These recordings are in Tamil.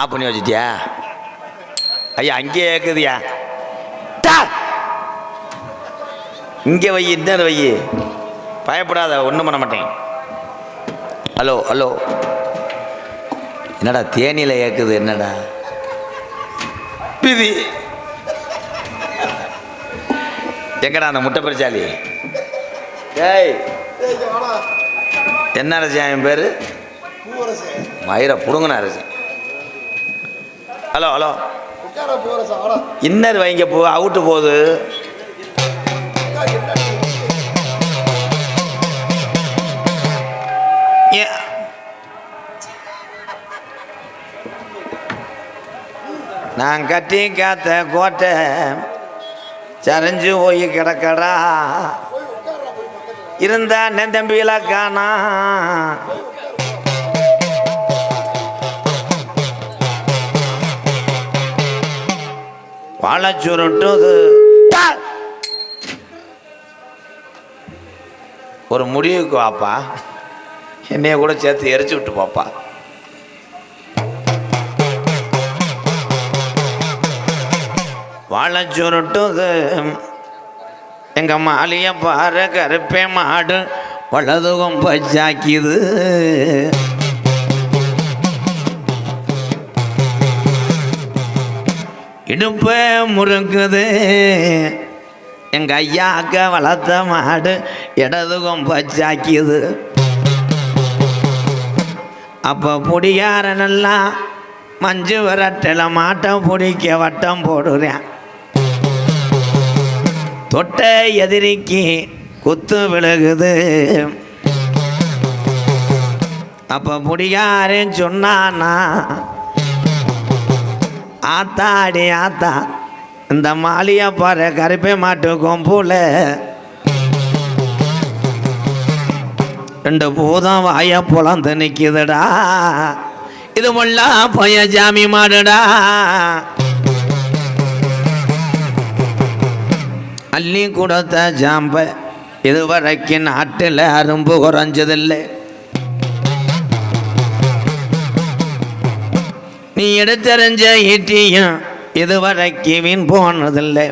ஆஃப் பண்ணி வச்சிட்டியா ஐயா அங்கேயே கேட்குதியா இங்கே வை இன்னொரு வை பயப்படாத ஒன்றும் பண்ண மாட்டேன் ஹலோ ஹலோ. என்னடா தேனியில் ஏக்குது என்னடா? பிதி. எங்கடா அந்த முட்டை பெருச்சாலி? டேய். என்ன அரசி என் பேர்? மயிரை புடுங்கின அரசி ஹலோ ஹலோ. இன்னர் வைங்க போ அவுட்டு போகுது. நான் கட்டி காத்த கோட்டை சரிஞ்சு போய் கிடக்கடா. இருந்தா நெந்தம்பியில காணா. வாழை சுருட்டுது. ஒரு முடிவுக்கு வாப்பா. என்னைய கூட சேர்த்து எரிச்சு விட்டு பாப்பா. வாழை சுருட்டுது எங்கள் மாலிய பாரு கருப்பே மாடு வலதுகம் பச்சாக்கிது. இடுப்பே முறுக்குது. எங்கள் ஐயாக்க வளர்த்த மாடு இடதுகம் பச்சாக்கிது. அப்போ பொடியாரனெல்லாம் மஞ்சு விரட்டில் மாட்டம் பிடிக்க வட்டம் போடுறேன். தொட்ட எதிரிக்கு குத்து விழுகுது. அப்போ முடியாரேன்னு சொன்னானா ஆத்தாடி ஆத்தா இந்த மாலியா பாரு கருப்பை மாட்டு கொம்புல. ரெண்டு பூதம் வாய புலந்து நிற்கிதுடா இது முல்லா பைய ஜாமி மாடுடா. அள்ளி கொடுத்த ஜாம்ப இதுவரைக்கும் நாட்டில் அரும்பு குறைஞ்சதில்லை. நீ எடுத்தறிஞ்ச ஈட்டியும் இதுவரைக்கு வீண் போனதில்லை.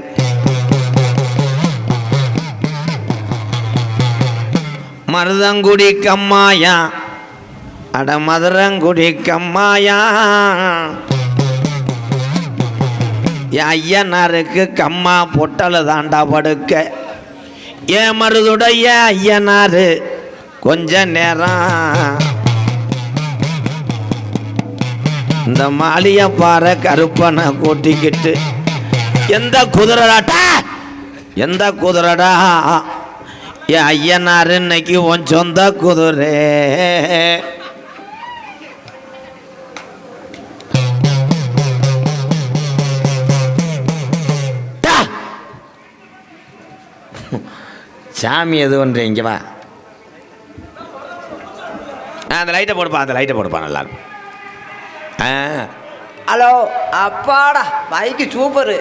மருதங்குடி கம்மாயா அட மதுரங்குடி கம்மாயா என் ஐயனாருக்கு கம்மா பொட்டலை தாண்டா படுக்க. என் மருதுடைய ஐயனாரு கொஞ்ச நேரம். இந்த மாளிய பாறை கருப்பனை கூட்டிக்கிட்டு எந்த குதிரடாட்டா? எந்த குதிரடா? என் ஐயனார் இன்னைக்கு உன் சொந்த குதிரை. சாமி எது ஒன்று இங்கே வா. ஆ, அந்த லைட்டை போடுப்பா அந்த லைட்டை போடுப்பா நல்லா ஆ. ஹலோ அப்பாடா பைக்கு சூப்பரு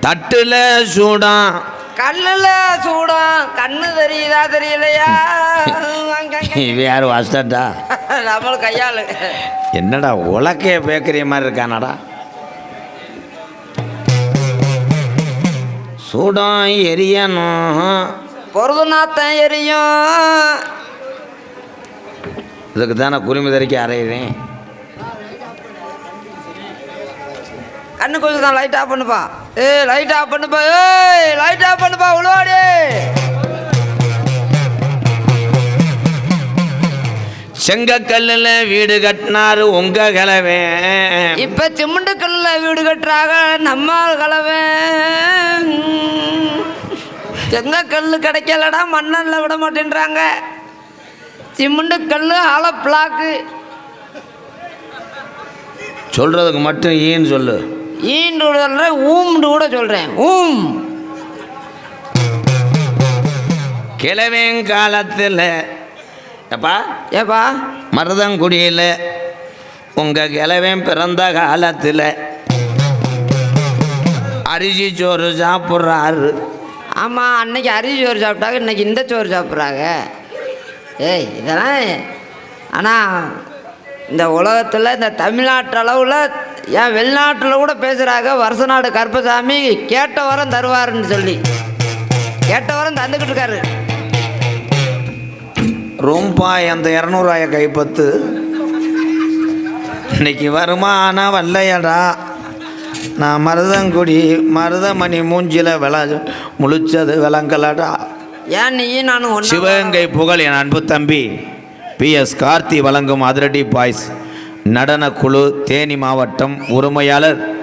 தட்டுல சூடம் கண்ணுல சூடம் கண்ணு தெரியுதா தெரியலையா? யார் வாஸ்டா நம்மளும் கையாளு. என்னடா உலக்கைய பேக்கரிய மாதிரி இருக்கானடா? சூடம் எரியணும் பொருது நாத்தம் எரியும் இதுக்கு தானே குருமி தறிக்க அரையுறேன் கண்ணு கொஞ்சம் தான் லைட் ஆஃப் பண்ணுப்பா. ஏய் லைட் ஆஃப் பண்ணுப்பா. ஏய் லைட் ஆஃப் பண்ணுப்பா உழுவாடி. செங்கக்கல்லில் வீடு கட்டினாரு உங்க கிழவே இப்ப சிமெண்ட் கல்லுல வீடு கட்டுறாங்க நம்ம கலவை. செங்க கல்லு கிடைக்கலடா மண்ணல்ல விட மாட்டேன்றாங்க. சிமெண்ட் கல்லு ஆள பிளாக்கு. சொல்றதுக்கு மட்டும் ஈன்னு சொல்லு. ஈண்டு கூட சொல்கிறேன் ஊம்னு கூட சொல்கிறேன் ஊம். கிழவேங்காலத்தில் எப்பா ஏப்பா? மருதங்குடியில் உங்கள் கிழவன் பிறந்த காலத்தில் அரிசி சோறு சாப்பிட்றாரு. ஆமாம் அன்னைக்கு அரிசி சோறு சாப்பிட்டாங்க இன்னைக்கு இந்த சோறு சாப்பிட்றாங்க. ஏய் இதெல்லாம் ஆனால் இந்த உலகத்தில் இந்த தமிழ்நாட்டு அளவில் ஏன் வெளிநாட்டில் கூட பேசுகிறாங்க வருஷ நாடு கருப்பசாமி கேட்ட வரம் தருவாருன்னு சொல்லி. கேட்ட வரம் தந்துக்கிட்டு இருக்காரு. ரொம்ப அந்த இரநூறுவாய கைப்பத்து. இன்னைக்கு வருமா ஆனால் வரலையடா. நான் மருதங்குடி மருதமணி மூஞ்சில விள முழிச்சது விளங்கலடா ஏன் நீயும் நானும் சிவகங்கை புகழ் என் அன்பு தம்பி பி. எஸ். கார்த்தி வழங்கும் அதிரடி பாய்ஸ் நடனக்குழு தேனி மாவட்டம் உரிமையாளர்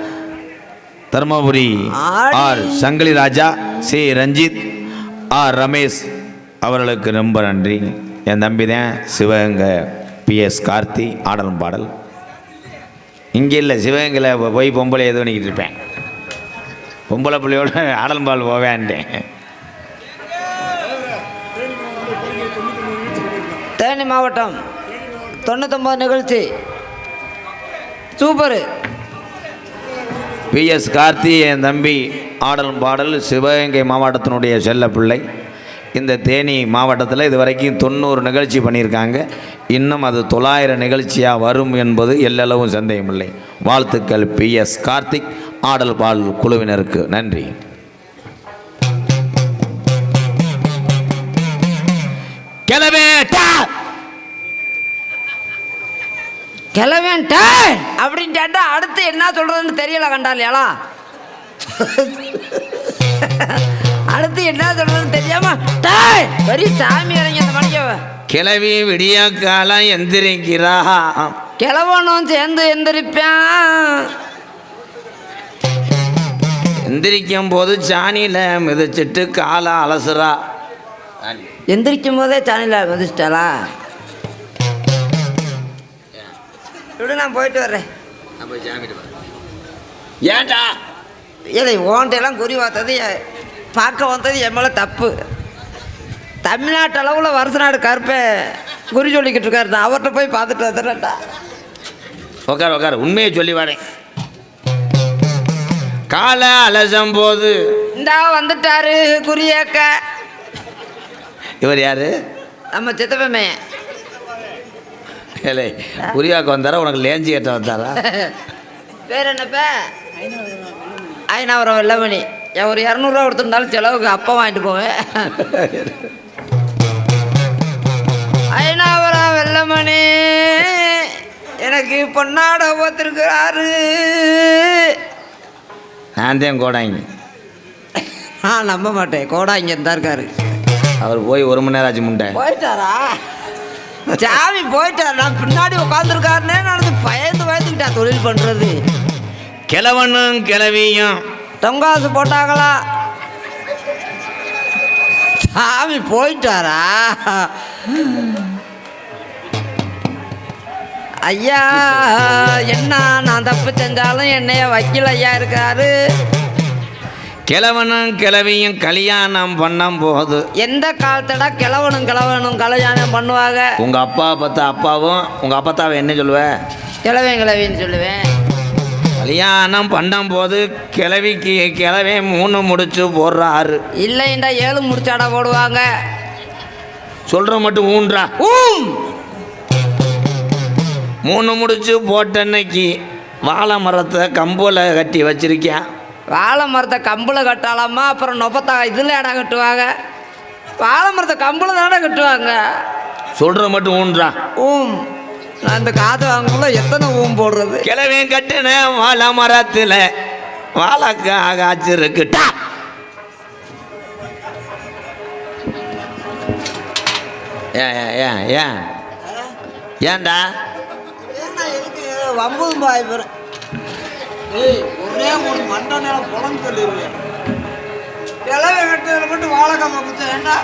Dharmapuri R. Sangili Raja C. Ranjith R. Ramesh அவர்களுக்கு ரொம்ப நன்றி. என் தம்பி தான் சிவகங்கை பி எஸ் கார்த்தி ஆடலும் பாடல். இங்கே இல்லை சிவகங்கையில் போய் பொம்பளை எது பண்ணிக்கிட்டு இருப்பேன். பொம்பளை பிள்ளையோட ஆடலும் பாடல் போவேன்ட்டேன் தேனி மாவட்டம் தொண்ணூத்தொம்பது நிகழ்ச்சி. சூப்பரு. பிஎஸ் கார்த்தி என் தம்பி ஆடலும் பாடல் சிவகங்கை மாவட்டத்தினுடைய செல்ல பிள்ளை. இந்த தேனி மாவட்டத்தில் இது வரைக்கும் தொண்ணூறு நிகழ்ச்சி பண்ணியிருக்காங்க. இன்னும் அது தொள்ளாயிரம் நிகழ்ச்சியாக வரும் என்பது எல்லளவும் சந்தேகமில்லை. வாழ்த்துக்கள் பிஎஸ் கார்த்திக் ஆடல் பாடல் குழுவினருக்கு நன்றி. கிளவேட்டா கிளவேன்ட்ட அப்படின்ட்டாண்டா அடுத்து என்ன சொல்கிறதுன்னு தெரியல கண்டாலியாளா? அடுத்து என்ன சொல்கிறதுன்னு தெரியாம டேய் பெரிய சாமி இறங்கி அந்த மணிக்க கிளவி விடிய காலம் எந்திரிக்கிறா கிளவனும் சேர்ந்து எந்திரிப்பான். எந்திரிக்கும் போது சாணியில் மிதிச்சிட்டு காலை அலசுறா. எந்திரிக்கும் போதே சாணியில் மிதிச்சிட்டாளா? விடு நான் போயிட்டு வர்றேன். ஏன்டா? இல்லை ஓண்டையெல்லாம் குறி பார்த்தது பார்க்க வந்தது என் மேலே தப்பு. தமிழ்நாட்டு அளவில் வருஷ நாடு கருப்பை குறி சொல்லிக்கிட்டு இருக்காரு. நான் அவர்கிட்ட போய் பார்த்துட்டு வந்துடுறேன்டா. உட்கார் உட்கார் உண்மையை சொல்லி வரேன். காலை அலசும் போது இந்தா வந்துட்டாரு குறியேக்க இவர் யாரு? நம்ம சித்தப்பமே. ஏலே உரியாக்கு வந்தாரா? உனக்கு லேஞ்சி கட்ட வந்தாரா? பேர் என்னப்ப? ஐநாவரம் வெள்ளமணி ஒரு இரநூறுவா கொடுத்துருந்தாலும் செலவுக்கு அப்பா வாங்கிட்டு போவேன். ஐநாவரம் வெள்ளமணி எனக்கு பொன்னாட போத்திருக்கிறாரு நான் தான் கோடாங்க. நான் நம்ப மாட்டேன் கோடா இங்கே தான் இருக்காரு. அவர் போய் ஒரு மணி நேரம் ஆச்சு முண்டை. போயிட்டாரா? சாமி போயிட்டார் நான் பின்னாடி உட்காந்துருக்காருனே நான் பயந்து பயந்துக்கிட்டா தொழில் பண்ணுறது கிழவனும் கிளவியும் தொங்காசு போட்டாங்களா? சாமி போயிட்டாரா? ஐயா என்ன நான் தப்பு செஞ்சாலும் என்னைய வக்கீல் ஐயா இருக்காரு. கிழவனும் கிளவியும் கல்யாணம் பண்ணும் போது எந்த காலத்தடா கிழவனும் கிழவனும் கல்யாணம் பண்ணுவாங்க? உங்க அப்பா பார்த்தா அப்பாவும் உங்க அப்பத்தாவை என்ன சொல்லுவ? கிழவன் கிழவின்னு சொல்லுவேன். கல்யாணம் பண்ணும் போது கிளவிக்கு கிளவே மூணு முடிச்சு போடுறாரு. இல்லைண்டா ஏழு முடிச்சாடா போடுவாங்க. சொல்ற மட்டும் ஊன்றா. ஊம்! மூணு முடிச்சு போட்ட அன்னைக்கு வாழை மரத்தை கம்புல கட்டி வச்சிருக்கேன் வாழை மரத்தை கம்பில் கட்டாலாமா? அப்புறம் நொப்பத்தா இதில் இடம் கட்டுவாங்க? வாழை மரத்தை கம்பில் தானே கட்டுவாங்க? சொல்ற மட்டும் ஊன்றா. ஊம்! நான் இந்த காது வாங்கக்குள்ள எத்தனை ஊம் போடுறது? கிளவே கட்டின வாழை மரத்தில் வாழைக்கா காய்ச்சிருக்குட்டா ஏன் ஏன் ஏன் ஏன் ஏன்டா? வம்பது பாய் பெற ஏய் ஒரே ஒரு மண்ட நேரம் புலன்னு சொல்லிடுவேன் கிளவை கட்டுறதுல மட்டும் வாழைக்காம குத்த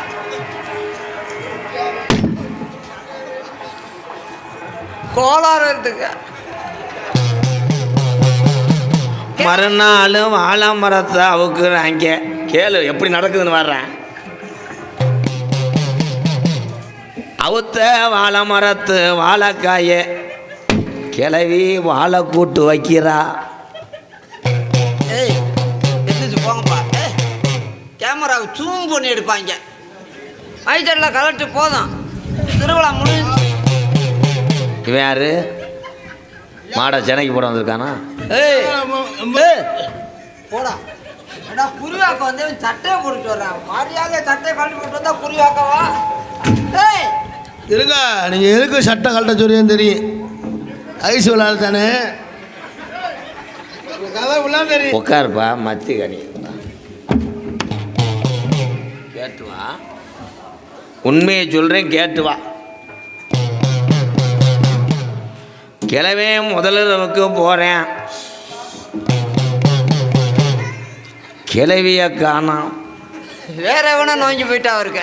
கோளாறு இருக்குங்க மறுநாள் வாழை மரத்தை அவுக்குறாங்க. கேளு எப்படி நடக்குதுன்னு வர்றேன். அவுத்த வாழை மரத்து வாழைக்காய கிளவி வாழை கூட்டு வைக்கிறா. போங்கப்பா. கேமராவை ஜூம் பண்ணி எடுப்பாங்க. மைச்செல்லாம் கலட்டு போதும். திருவிழா முடிஞ்சு இவன் யாரு? மாடை சென்னைக்கு போட வந்திருக்கானா? போடா. ஏடா குறிவாக்க வந்து சட்டையை போட்டுட்டு வர்றான் மரியாதை சட்டையை கழட்டி போட்டு வந்தா குறிவாக்கவா ஏய். இருக்கா நீங்கள் எதுக்கு சட்டை கழட்ட சொல்லியும் தெரியும். ஐஸ் விளாட தானே உட்காருப்பா மத்தி கனி. கேட்டு வா. உண்மையை சொல்கிறேன் கேட்டு கிளவே முதலிரவுக்கு போகிறேன் கிளவிய காணோம் வேற எவனா நோங்கி போயிட்டா இருக்க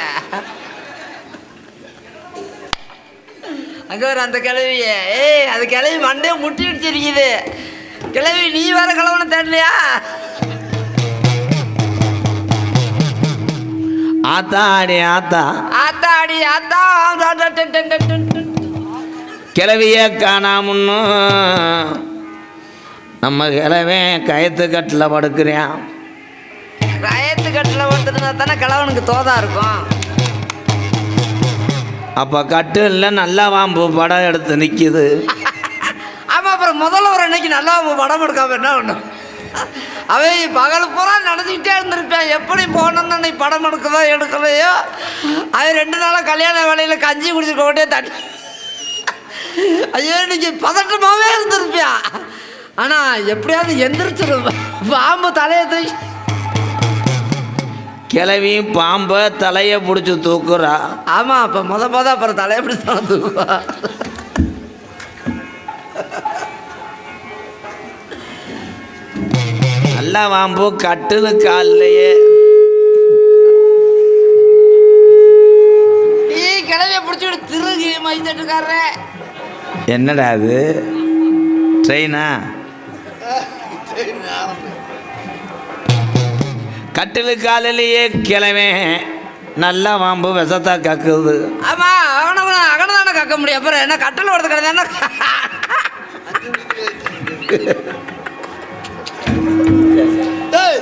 அங்க ஒரு அந்த கிழவிய ஏய் அது கிழவி மண்டே முட்டி அடிச்சிருக்குது. கிழவி நீ வேற கிழவனை தேடலையா? ஆத்தா. அடி ஆத்தா. ஆத்தா அடி ஆத்தா கிளவிய காணாமுன்னு. நம்ம கிழவே கயத்து கட்டில் படுக்கிறேன் கயத்து கட்டில் ஒருத்தருந்தா தானே கிழவனுக்கு தோதா இருக்கும். அப்போ கட்டில் நல்லா வாம்பு படம் எடுத்து நிற்கிது ஆமா அப்புறம் முதல்ல ஒரு அன்னைக்கு நல்லா படம் எடுக்காம என்ன ஒன்று அவன் பகல் பூரா நினச்சிக்கிட்டே இருந்திருப்பேன். எப்படி போனோன்னு அன்னைக்கு படம் எடுக்கதோ எடுக்கலையோ? அவன் ரெண்டு நாளாக கல்யாண வேலையில் கஞ்சி குடிச்சு கொண்டே தண்ணி ஐயோ இன்னைக்கு பதட்டமாகவே இருந்திருப்பியான் ஆனால் எப்படியாவது எந்திரிச்சிடும் பாம்பு தலையை தூக்கி. கிளவி பாம்பை தலையை பிடிச்சி தூக்குறா. ஆமாம் அப்போ முத முத அப்புறம் தலையை எப்படி தான் தூக்குவா? நல்லா வாம்பு கட்டில் கால்லையே. நீ கிளவியை பிடிச்சி திருகி மைந்தட்டுக்காரரே. என்னடா அது? ட்ரெயினா கட்டிலு காலிலேயே கிளவே நல்லா வாம்பு விஷத்தா கக்குது. ஆமா அகன அகன தானே கக்க முடியும். அப்புறம் என்ன கட்டல் ஓடுறது கிடையாது டேய்.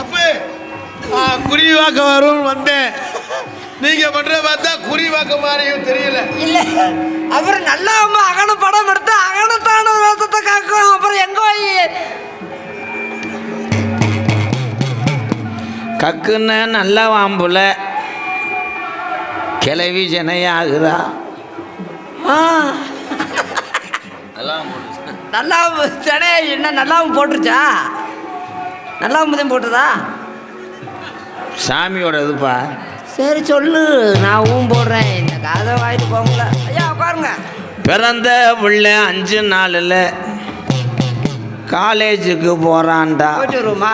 அப்பே ஆ, குருவி வாக்க வரும்னு வந்தேன். நீங்க பண்ற பார்த்தா குருவி வாக்க மாதிரியும் தெரியல. இல்ல அப்புறம் நல்லா அம்மா அகன படம் எடுத்து அகனத்தான வேஷத்தை காக்கும் அப்புறம் எங்க கக்குன்னு நல்லா வாம்புல. கிளவி ஜனையாகுதா ஆ. நல்லா சடே என்ன நல்லாவும் போட்டுருச்சா? நல்லாவும் தான் போட்டுதா? சாமியோட இதுப்பா. சரி சொல்லு நான் ஊம் போடுறேன். இந்த காதை வாங்கிட்டு போங்கள ஐயா உட்காருங்க. பிறந்த புள்ள அஞ்சு நாளில் காலேஜுக்கு போகிறான்டா போயிட்டு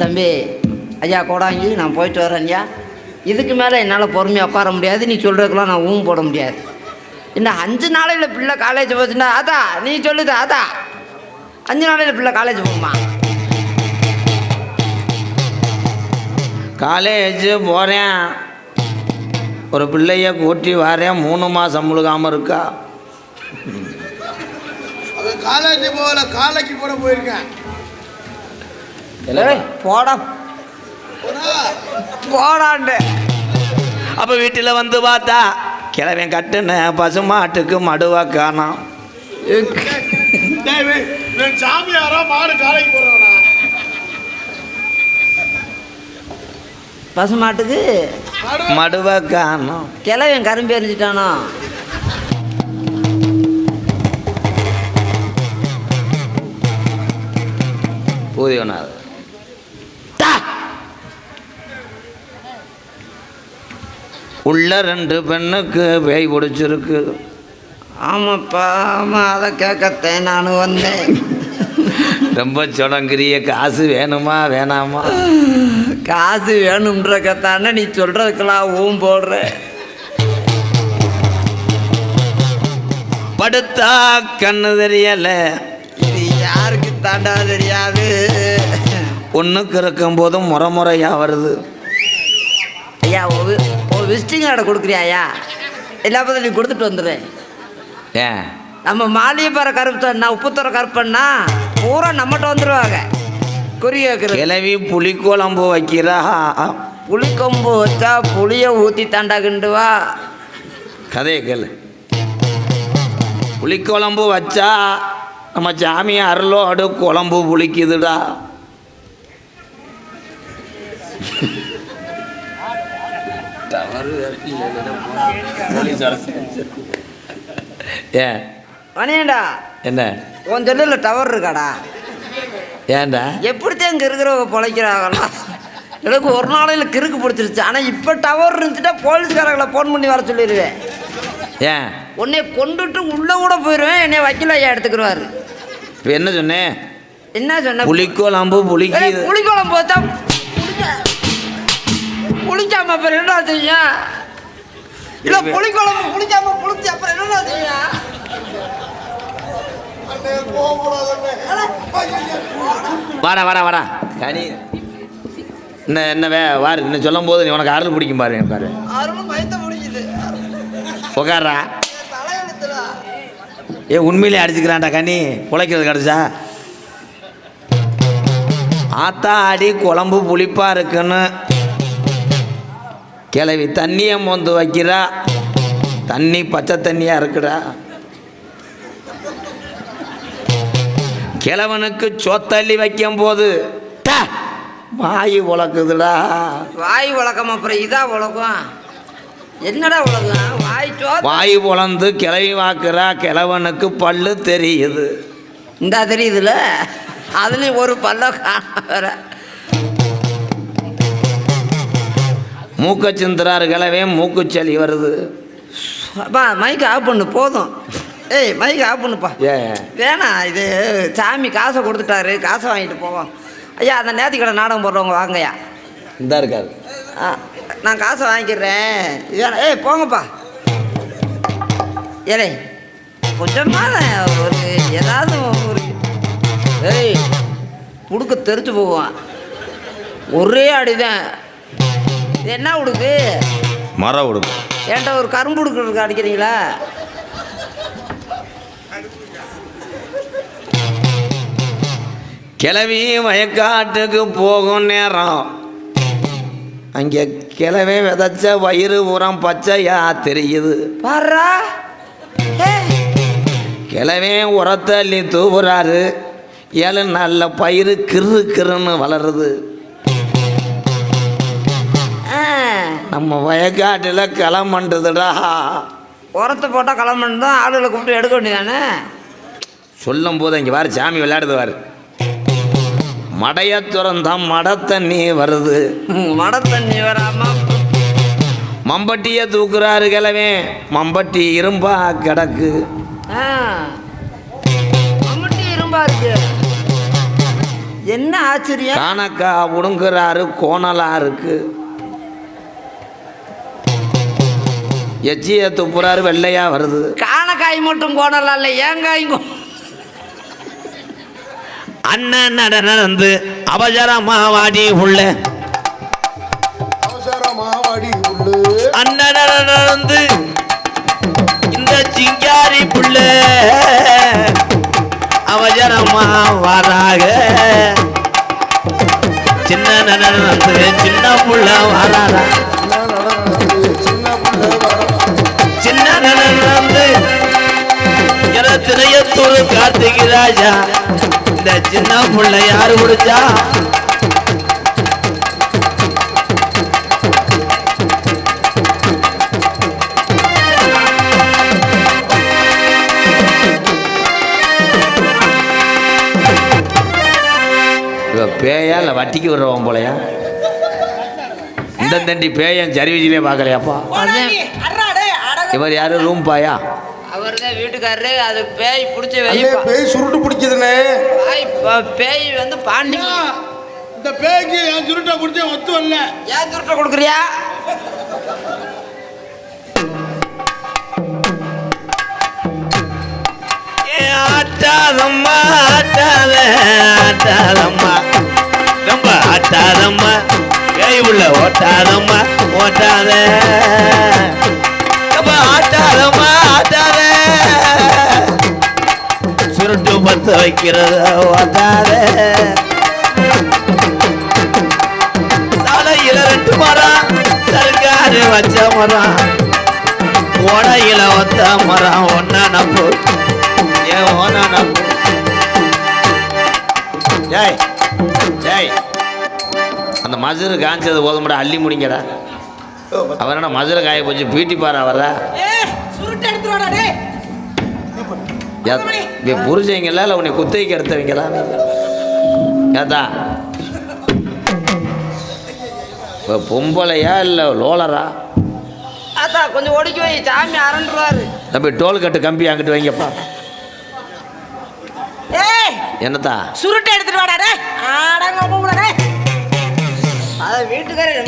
தம்பி ஐயா கோடாங்கி நான் போயிட்டு வரேன் ஐயா. இதுக்கு மேலே என்னால் பொறுமையாக உட்கார முடியாது. நீ சொல்கிறதுக்கெல்லாம் நான் ஊம் போட முடியாது. இன்னும் அஞ்சு நாளையில் பிள்ளை காலேஜ் போச்சுன்னா அதா நீ சொல்லுது அதா. அஞ்சு நாளையில் பிள்ளை காலேஜ் போகுமா? காலேஜ் போகிறேன் ஒரு பிள்ளைய கூட்டி வரேன். மூணு மாதம் முழுகாமல் இருக்கா? காலேஜ் போகல காலைக்கு போட போயிருக்கேன். போடா. போடாண்டு அப்போ வீட்டில் வந்து பார்த்தா கிழவன் கட்டுன பசுமாட்டுக்கு மடுவா காணோம். சாமியாரா மாடு காலைக்கு போறவனா? பசுமாட்டுக்கு மாடு மடுவா காணோம். கிளவன் கரும்பு எரிஞ்சிட்டானோ? ஊதியனார் உள்ள ரெண்டு பெண்ணுக்கு பேய் பிடிச்சிருக்கு. ஆமாப்பா ஆமாம் அதை கேட்கத்தேன் நான் வந்தேன். ரொம்ப சொடங்கிரிய காசு வேணுமா வேணாமா? காசு வேணுன்றக்கத்தானே நீ சொல்கிறதுக்கெல்லாம் ஊம் போடுற. படுத்தா கண்ணு தெரியல. இது யாருக்கு தாண்டா தெரியாது. ஒன்றுக்கு இருக்கும் போதும் முறை முறையாக வருது. ஐயா ஒரு விசிட்டிங் கார்டை கொடுக்குறியா ஐயா? எல்லா நீ கொடுத்துட்டு வந்துடுறேன் ஏன்? நம்ம மாளிகைப்பாறை கருப்பண்ணா உப்புத்துறை கருப்பண்ணா பூரா நம்மகிட்ட வந்துடுவாங்க குறி கேட்குறது கிளவி புளிக்குழம்பு வைக்கிறா. புளிக்கொம்பு வச்சா புளியை ஊற்றி தாண்டா கிண்டுவா? கதையை கேளு. புளிக்குழம்பு வச்சா நம்ம சாமி அருளோடு குழம்பு புளிக்குதுடா. ஏன் என்ன? உன் செல்லில் டவர் இருக்காடா? ஏன்டா? எப்படித்தான் இங்கே இருக்கிறவங்க பொழைக்கிறாங்களா? எனக்கு ஒரு நாளையில் கிறுக்கு பிடிச்சிருச்சு. ஆனால் இப்போ டவர் இருந்துச்சுட்டா போலீஸ்காரங்களை ஃபோன் பண்ணி வர சொல்லிடுவேன். ஏன்? உன்னை கொண்டுட்டு உள்ளே கூட போயிடுவேன் என்னை வக்கீல் ஐயா எடுத்துக்கிடுவார் இப்போ என்ன சொன்னேன் என்ன சொன்ன? புளிக்குழம்பு ஏய், புளிக்குது புளிக்குழம்பு வச்சா புளிக்க புளிக்காம அப்புறம் என்ன செய்யும்? இல்லை புளிக்குழம்பு புளிக்காம புளிச்சு அப்புறம் என்ன செய்யும்? வாடா வாடா வாடா. கனி. என்ன என்ன வே வாரு இன்னும் சொல்லும் போது நீ உனக்கு அருள் பிடிக்கும் பாரு பாரு. பயத்த முடிக்குது உக்காரா ஏ உண்மையிலே அடிச்சுக்கிறான்டா கனி. உழைக்கிறது கிடச்சா. ஆத்தா அடி குழம்பு புளிப்பா இருக்குன்னு. கிளவி தண்ணியை மொந்து வைக்கிறா. தண்ணி பச்சை தண்ணியா இருக்குடா. கிழவனுக்கு சோத்தள்ளி வைக்கும் போது வாய் உழக்குதுடா வாய் உலகம் அப்புறம் இதா உலகம். என்னடா உலகம்? வாய் வாய் பொளந்து கிளவி வாக்குறா கிழவனுக்கு பல்லு தெரியுது. இந்தா தெரியுதுல? அதுலேயும் ஒரு பல்ல காண மூக்க சிந்துறாரு கிளவே மூக்குச்சளி வருது. அப்பா மைக் ஆஃப் பண்ணு போதும். ஏய் மைக் ஆஃப் பண்ணுப்பா. ஏ வேணாம் இது சாமி காசை கொடுத்துட்டாரு. காசை வாங்கிட்டு போவோம். ஐயா அந்த நேத்திக்கடை நாடகம் போடுறவங்க வாங்கய்யா. இந்த இருக்காரு. ஆ நான் காசை வாங்கிக்கிறேன். வேணாம் ஏய் போங்கப்பா. ஏலே கொஞ்சமாக ஒரு ஏதாவது ஒரு ஏய் உடுக்க தெரிச்சு போவான் ஒரே அடிதான். இது என்ன உடுக்கு? மரம் உடுப்பு ஏன்டா ஒரு கரும்பு உடுக்கு அடிக்கிறீங்களா? கிளவி வயக்காட்டுக்கு போகும் நேரம். அங்கே கிளவே விதைச்ச வயிறு உரம் பச்சையா தெரியுது. பாரா கிளவே உரத்தள்ளி தூவுறாரு. ஏழு நல்ல பயிறு கிறு கிறுன்னு வளருது. நம்ம வயக்காட்டில் கிளம்பண்டுதுடா உரத்தை போட்டால் கிளம்பணும் தான் ஆளுகளை கூப்பிட்டு எடுக்க வேண்டியதானே சொல்லும் போது இங்கே வாரு சாமி விளையாடுது வாரு மடைய துறந்தான் மட தண்ணி வருது. மட தண்ணி வராம மம்பட்டியை தூக்குறாரு கிழவே மம்பட்டி இரும்பா கிடக்கு. இரும்பா இருக்கு. என்ன ஆச்சரியம்? காணக்கா உடுங்குறாரு கோணலா இருக்கு. எச்சிய துப்புறாரு வெள்ளையா வருது. காணக்காய் மட்டும் கோணலாம் இல்லை ஏங்காயும் கோ- அண்ணன் நட நடந்து அவசரமா வாடி உள்ள. அண்ணன் நட நடந்து இந்த சிங்காரி புள்ள. அவசரமா வராக சின்ன நட நடந்து சின்ன புள்ள நடந்தது சின்ன நடந்து. என திரையத்தூர் கார்த்திகை ராஜா இந்த சின்ன புள்ள யாரு குடிச்சா பேயா இல்லை வட்டிக்கு விடுறவன் போலையா? இந்த தண்டி பேயன் சர்வீஸ்லேயே பார்க்கலையாப்பா? இவர் யாரு? ரூம் பாயா? வீட்டுக்காரரு அது பேய் பிடிச்சி வைப்பா பேய் சுருட்டு பிடிக்குதுண்ணே. பாய் பேய் வந்து பாண்டி. இந்த பேய்க்கு என் சுருட்டை பிடிச்ச ஒத்து வரல. ஏன் துருட்ட கொடுக்குறியா? ஆட்டாதம்மா ஆட்டாத ஆட்டாதம்மா. ரொம்ப ஆட்டாதம்மா. கை உள்ள ஓட்டாதம்மா ஓட்டா ஆட்டாத அப்பா ஆட்டாதம்மா ஆட்டாத. சுருட்டு பத்த வைக்கிறத ஓட்டாத சாலையில ரெண்டு மரம் சர்க்காரு வச்ச மரம். ஓடையில ஒத்த மரம் ஒன்னா நம்பு ஏன் ஓனா நம்பு ஜெய் ஜெய் அந்த மதுரை காய்ச்சது போதும்டா அள்ளி முடிங்கடா. அவர் என்ன மதுரை காய போச்சு பீட்டி பாரு அவரா. சுருட்டு எடுத்து வாடா டேய். இப்போ புரிஞ்சவங்களா இல்லை உன்னை குத்தகைக்கு எடுத்தவங்களா ஏதா? இப்போ பொம்பளையா இல்லை லோலரா? ஆத்தா கொஞ்சம் ஒடுக்கி வை சாமி அரண்டுருவாரு. தம்பி டோல் கட்டு கம்பி அங்கிட்டு வைங்கப்பா. ஏய் என்னத்தா? சுருட்டு எடுத்துட்டு வாடா ஆடங்க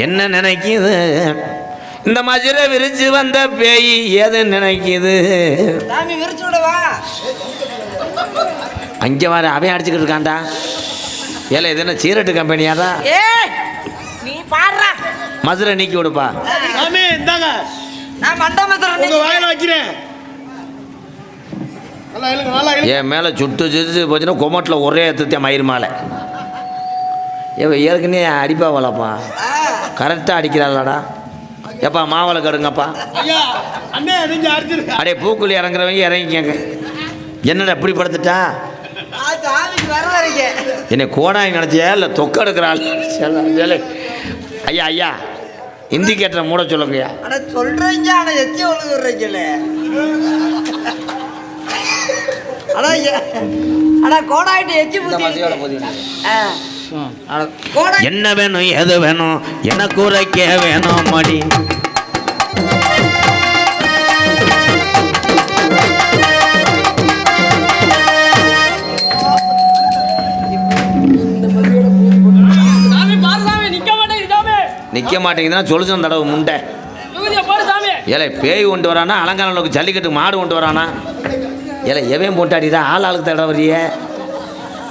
என்ன நினைக்குது? இந்த மதுரை விரிச்சு வந்த பேய் ஏது நினைக்குது? சாமி விரிச்சு விடவா அங்கே வர அவன் அடிச்சுக்கிட்டு இருக்கான்டா. ஏல இது என்ன சீரட்டு கம்பெனியாடா ஏய் நீ பாடுறா. மதுரை நீக்கி விடுப்பா. சாமி இந்தாங்க. நான் மண்டபத்தில் உங்க வாயில வைக்கிறேன். நல்லா இழுங்க நல்லா இழுங்க. என் மேலே சுட்டு சுட்டு போச்சுன்னா கொமட்டில் ஒரே எத்தத்தையும் மயிர் மாலை. ஏ ஏற்கனவே அடிப்பா வளப்பா கரெக்டாக அடிக்கிறாளாடா. எப்பா மாவளை கடுங்கப்பா? ஐயா அண்ணே நீங்க அடிச்சிருக்க அடே பூக்குழி இறங்குறவங்க இறங்கிக்கங்க என்னடா இப்படி படுத்துட்டா? என்னை கோடாய் நினச்சியா? இல்லை தொக்க எடுக்கிறாள் ஐயா ஐயா இண்டிகேட்டரை மூட சொல்லுங்கய்யா. சொல்றீங்க ஆனா எச்சி ஒழுகுறீங்களே ஆனா ஆனா கோடாயிட்டு எச்சி புத்தி என்ன வேணும் எது வேணும் எனக்கு உரைக்க வேணும் மடி. நிற்க மாட்டேங்குதுன்னா சொல்லுச்சன் தடவை முண்டை. ஏலே பேய் கொண்டு வரானா அலங்காநல்லூருக்கு ஜல்லிக்கட்டு மாடு கொண்டு வரானா? ஏலே எவன் போட்டாடிடா ஆள் ஆளுக்கு தட வரியே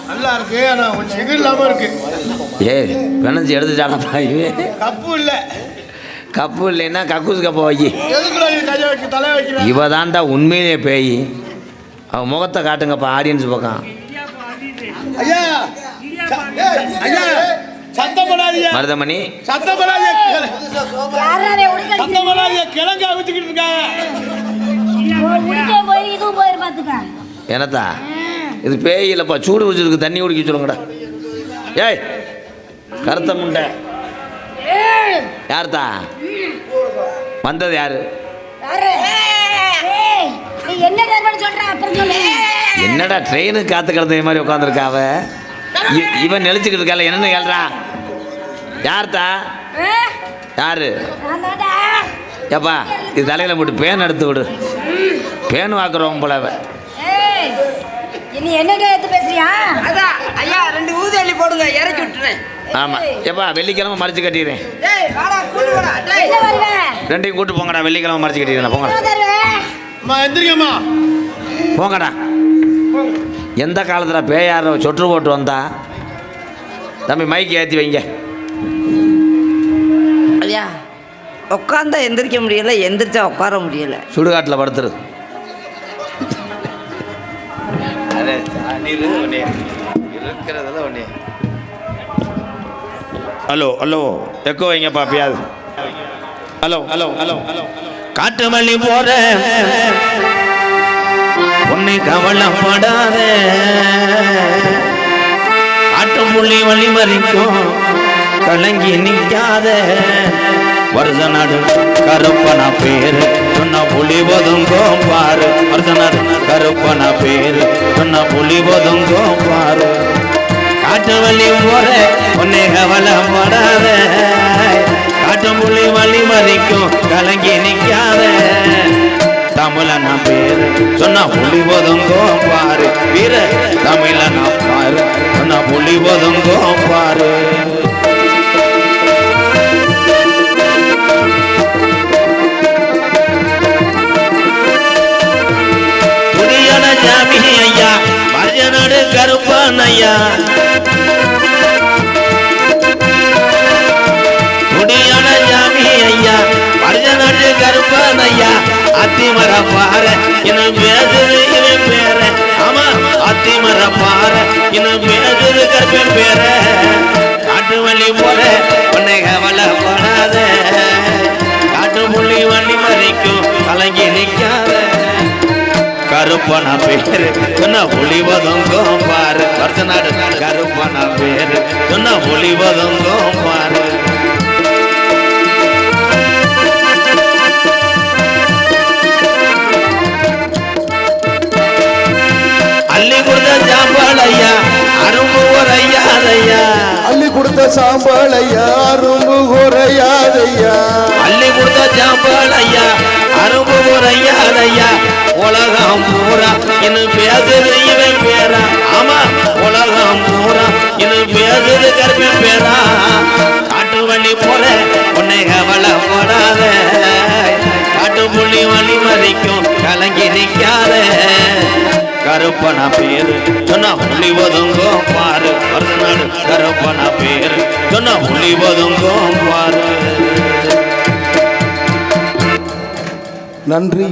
நல்லா இருக்கு ஆனா கொஞ்சம் எகிர் இல்லாம இருக்கு? ஏய் பிணைஞ்சு எடுத்துட்டானப்பா இவன். கப்பு இல்ல. கப்பு இல்லைன்னா கக்கூஸ் கப்பை வைக்க. இவ தான்டா உண்மையிலே பேய். அவன் முகத்தை காட்டுங்கப்பா ஆடியன்ஸ் பக்கம். மருதமணி. என்னத்தா? இது பேய் இல்லைப்பா சூடு குடிச்சிருக்கு தண்ணி குடிக்க சொல்லுங்கடா. ஏய் கருத்த முண்டை. யார்த்தா? வந்தது யாரு? யாரு? ஏய், நீ என்ன டர்பன் சொல்ற? அப்புறம் சொல்லு. என்னடா ட்ரெயினுக்கு காத்து கிடந்த மாதிரி உட்காந்துருக்கா அவ? இ- இவன் நெளிச்சுக்கிட்டு இருக்கால என்னன்னு கேள்றா? யார்த்தா? ஆ? யாரு. ஏப்பா இது தலையில போட்டு பேன் எடுத்து விடு. பேன் வாக்குறவன் போல அவ ஏய், நீ எடுத்து பேசுறியா? அதான் ஐயா ரெண்டு ஊதி அள்ளி போடுங்க இறக்கி விட்டுறேன். ஆமா. ஏப்பா வெள்ளிக்கிழமை மறைச்சு கட்டிடுறேன் டேய் வாடா கூட்டு வாடா. டேய். என்ன வருவ? ரெண்டையும் கூட்டு போங்கடா வெள்ளிக்கிழமை மறைச்சு கட்டிடுறேன் போங்கடா. போங்கடா. எந்த காலத்தில் பேயார சொற்று போட்டு வந்தா தம்பி மைக்கு ஏற்றி வைங்க. ஐயா உட்காந்தா எந்திரிக்க முடியல எந்திரிச்சா உட்கார முடியல. சுடுகாட்டில் படுத்துரு. ஹலோ ஹலோ எக்கோ வைங்க பாப்பியாது ஹலோ ஹலோ ஹலோ ஹலோ காட்டு மல்லி போற. உன்னை கவலைப்படாத. காட்டு புள்ளி வழி மறிக்கும். கலங்கி நிற்காத. வருஷ நாடு கருப்பன பேரு. சொன்ன புலி ஒதுங்கோ பாரு. வருஷ நாடு கருப்பன பேரு. சொன்ன புலி ஒதுங்கோ பாரு. காட்டு வழி போற உன்னை கவலைப்படாத காட்டு புள்ளி வழி மதிக்கும் கலங்கி நிற்காத தமிழன பேரு சொன்னா புலி ஒதுங்கோ பாரு. வீர தமிழ தமிழன பாரு சொன்னா புலி ஒதுங்கோ அத்திமர பாரு இன்னும் பேசுது இவன் பேர. ஆமா அத்திமர பாரு இன்னும் பேசுது கற்பன் பேர. காட்டு வள்ளி போல உன்னை கவலைப்படாத. காட்டு புள்ளி வள்ளி மறைக்கும் கலங்கி நிற்காத கருப்பன பேரு சொன்ன ஒளிவதங்கும் பாரு. வருஷ நாடு கருப்பன பேரு சொன்ன ஒளிவதங்கும் பாரு. கொடுத்த சாம்பாள் அரும்பு ரொம்ப குறையாதையா அள்ளி கொடுத்த சாம்பாள் அரும்பு ஒரு உலகம் பூரா இன்னும் பேசுது இவன் பேரா. ஆமா உலகம் பூரா இன்னும் பேசுது கருப்பின் பேரா. காட்டு வழி போல உன்னை கவலை போடாத. காட்டு புள்ளி வழி மதிக்கும் கலங்கி நிற்காத கருப்பன பேரு. சொன்ன புள்ளி ஒதுங்கும் பாரு. வருஷநாடு கருப்பன பேரு. சொன்ன புள்ளி ஒதுங்கும் பாரு. நன்றி.